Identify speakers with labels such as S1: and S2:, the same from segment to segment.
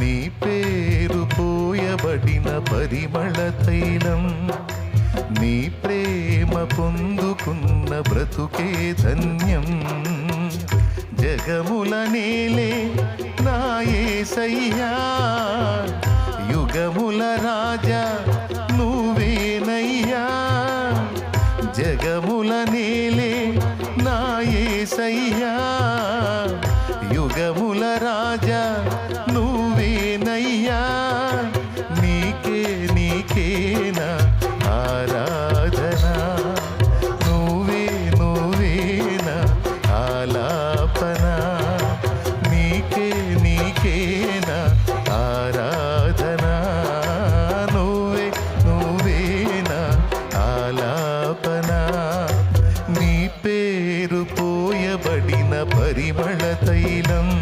S1: నీ పేరు పోయబడిన పరిమళ తైలం. నీ ప్రేమ పొందుకున్న బ్రతుకే ధన్యం. జగముల నేలే నాయే సయ్యా యుగముల రాజా నీకేనా ఆరాధనా? నువ్వే నువ్వేనా ఆలాపన? నీకే నీకేనా ఆరాధనా? నువ్వే నువ్వేనా ఆలాపన? నీ పేరు పోయబడిన పరిమళ తైలం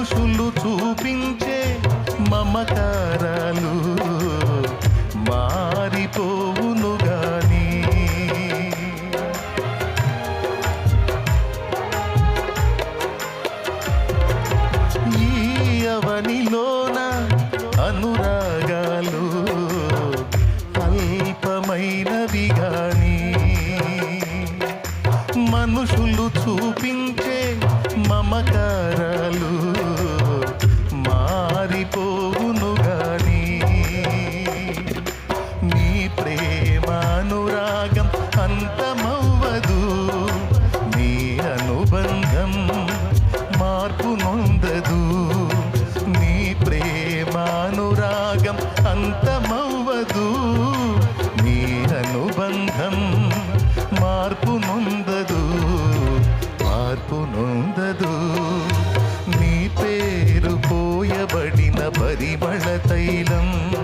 S1: మనుషులు చూపించే మమకారాలు మారిపోవును గాని. ఈ అవనిలోన అనురాగాలు అల్పమైనవి గాని. మనుషులు చూపించే మమకారాలు మారిపోవును పరిమళ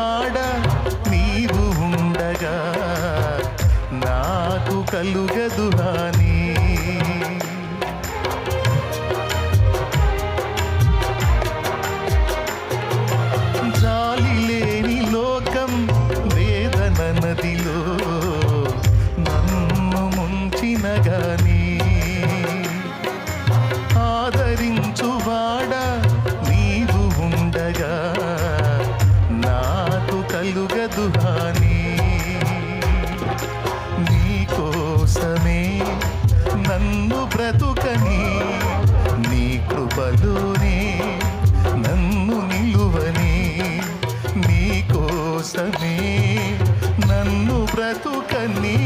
S1: వాడ నీవు ఉండగా నాకు కలుగదు హాని వెలుగదు నీకోసమే నన్ను బ్రతుకని నీ కృపలోనే నన్ను నిలువని నీకోసమే నన్ను బ్రతుకని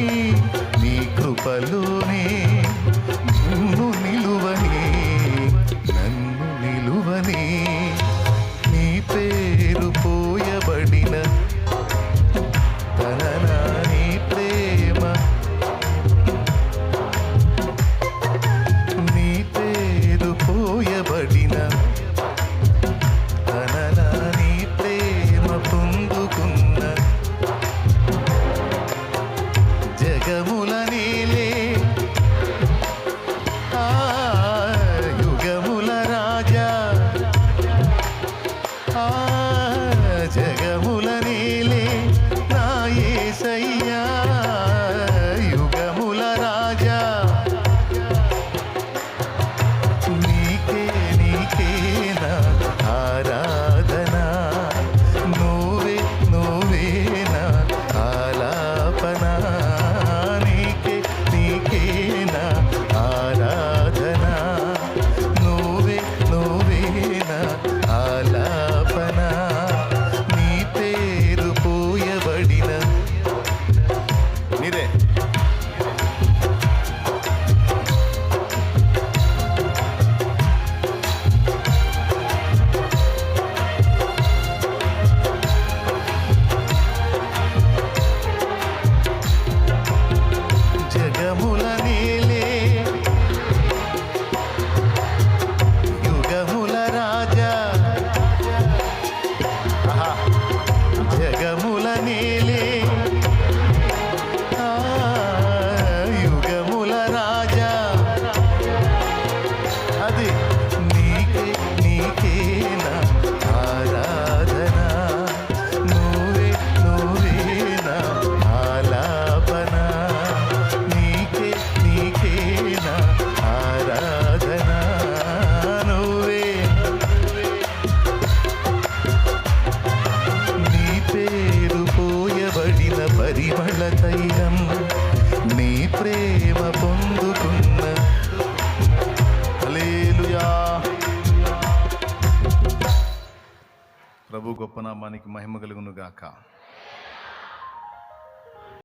S1: నీ కృపలోనే శరీరం నీ ప్రేమ పొందుకున్న ప్రభు గొప్ప నామానికి మహిమ కలుగును గాక